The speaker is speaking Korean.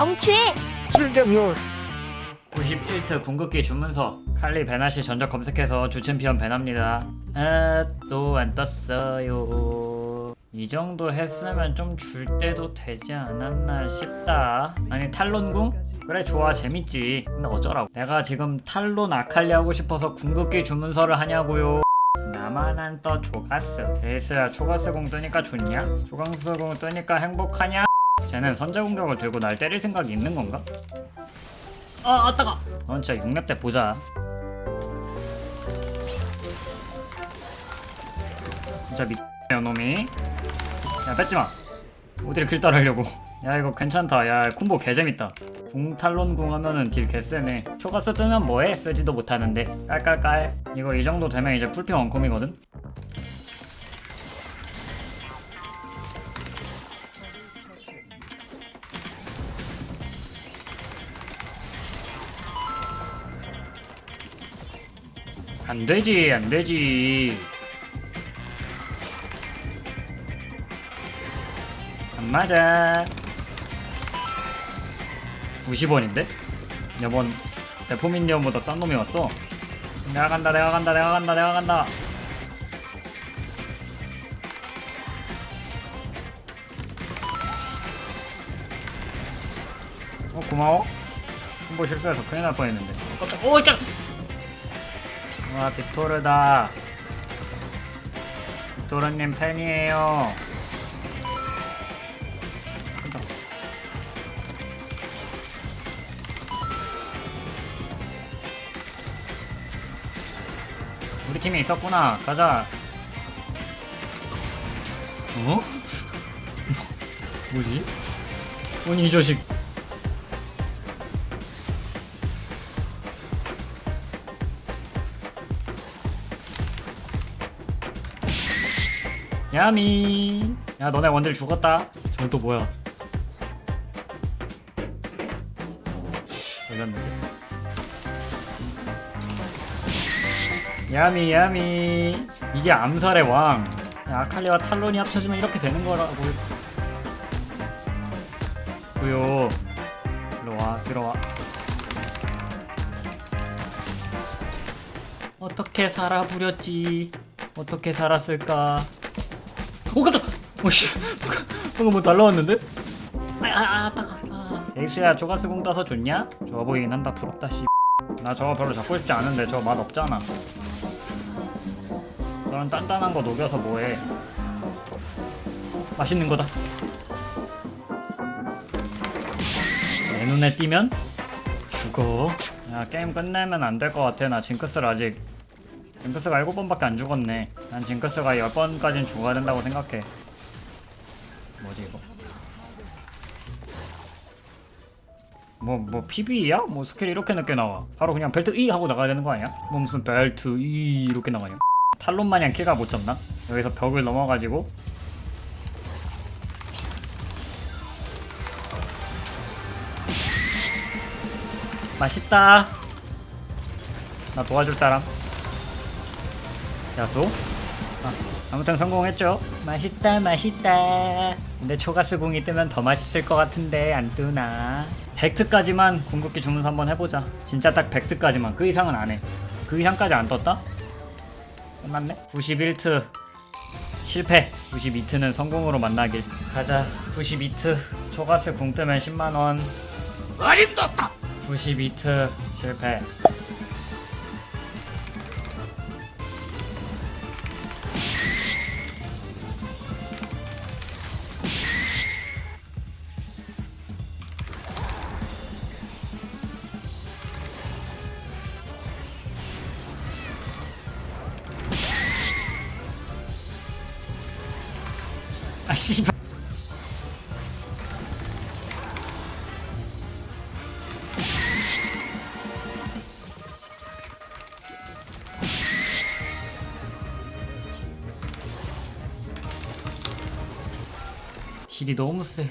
성추행. 실력요. 91트 궁극기 주문서. 칼리 베나시 전적 검색해서 주챔피언 베납니다. 아또 안 떴어요. 이 정도 했으면 좀 줄 때도 되지 않았나 싶다. 아니 탈론궁? 그래 좋아 재밌지. 근데 어쩌라고. 내가 지금 탈론 아칼리 하고 싶어서 궁극기 주문서를 하냐고요. 나만 안떠 조가스. 에이스야 초가스 공 뜨니까 좋냐? 초가스 공 뜨니까 행복하냐? 쟤는 선제 공격을 들고 날 때릴 생각이 있는 건가? 아, 아 따가. 어, 진짜 6렙 때 보자. 진짜 미야 놈이. 야 뺏지 마. 어디를 길 따르려고. 야 이거 괜찮다. 야 콤보 개재밌다. 궁 탈론 궁 하면은 딜 개쎄네. 초가스 뜨면 뭐해? 쓰지도 못하는데. 깔깔깔. 이거 이 정도 되면 이제 풀피 원콤이거든. 안 되지, 안 되지. 안 맞아. 90원인데? 이번 데포민니언보다 싼 놈이 왔어. 내가 간다, 내가 간다, 내가 간다, 내가 간다. 어, 고마워. 홍보 실수해서 큰일 날 뻔했는데. 어, 깜짝, 오, 깜짝! 와 빅토르다 빅토르님 팬이에요. 우리 팀에 있었구나 가자 어? 뭐지? 아니 이 자식 야미. 야 너네 원딜 죽었다. 저건 또 뭐야? 걸렸는데. 야미 야미. 이게 암살의 왕. 야, 아칼리와 탈론이 합쳐지면 이렇게 되는 거라고. 구요 일로와 들어와. 어떻게 살아부렸지? 어떻게 살았을까 오 깜짝! 오씨 방금 뭐 날라왔는데? 아아 아, 따가 아. 에이스야 조가스 공 따서 좋냐? 좋아 보이긴 한다 부럽다 씨나 저거 별로 잡고 싶지 않은데 저거 맛 없잖아 그런 단단한 거 녹여서 뭐해 맛있는 거다 내 눈에 띄면 죽어 야 게임 끝내면 안 될 것 같아 나 징크스를 아직 징크스가 7번밖에 안 죽었네. 난 징크스가 10번까진 죽어야 된다고 생각해. 뭐지 이거? 뭐, 뭐, PB야? 뭐, 스킬이 이렇게 늦게 나와. 바로 그냥 벨트 E 하고 나가야 되는 거 아니야? 뭐, 무슨 벨트 E 이렇게 나가냐? 탈론 마냥 키가 못 잡나? 여기서 벽을 넘어가지고. 맛있다. 나 도와줄 사람. 야수 아, 아무튼 성공했죠. 맛있다 맛있다. 근데 초가스 공이 뜨면 더 맛있을 것 같은데 안 뜨나. 100트까지만 궁극기 주문서 한번 해보자. 진짜 딱 100트까지만. 그 이상은 안해그 이상까지 안 떴다? 끝났네. 91트. 실패. 92트는 성공으로 만나길 가자. 92트. 초가스 궁 뜨면 10만원. 어림도 없다. 92트. 실패 아 씨발. 딜이 너무 세